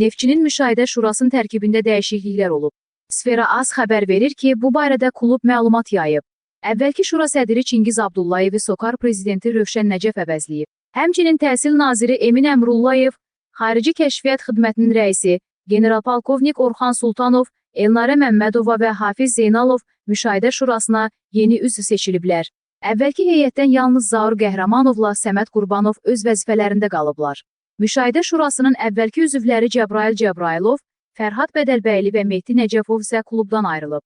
Neftçinin müşahidə şurasının tərkibində dəyişikliklər olub. Sfera Az xəbər verir ki, bu barədə klub məlumat yayıb. Əvvəlki şura sədri Çingiz Abdullayevi Sokar prezidenti Rövşən Nəcəf əvəzləyib. Həmçinin təhsil naziri Emin Əmrullayev, Xarici Kəşfiyyat Xidmətinin rəisi general-polkovnik Orxan Sultanov, Elnarə Məmmədova və Hafiz Zeynalov müşahidə şurasına yeni üzv seçiliblər. Əvvəlki heyətdən yalnız Zaur Qəhrəmanovla Səməd Qurbanov öz vəzifələrində qalıblar. Müşahidə şurasının əvvəlki üzvləri Cəbrayıl Cəbrayılov, Fərhad Bədəlbəyli və Mehdi Nəcəfov isə klubdan ayrılıb.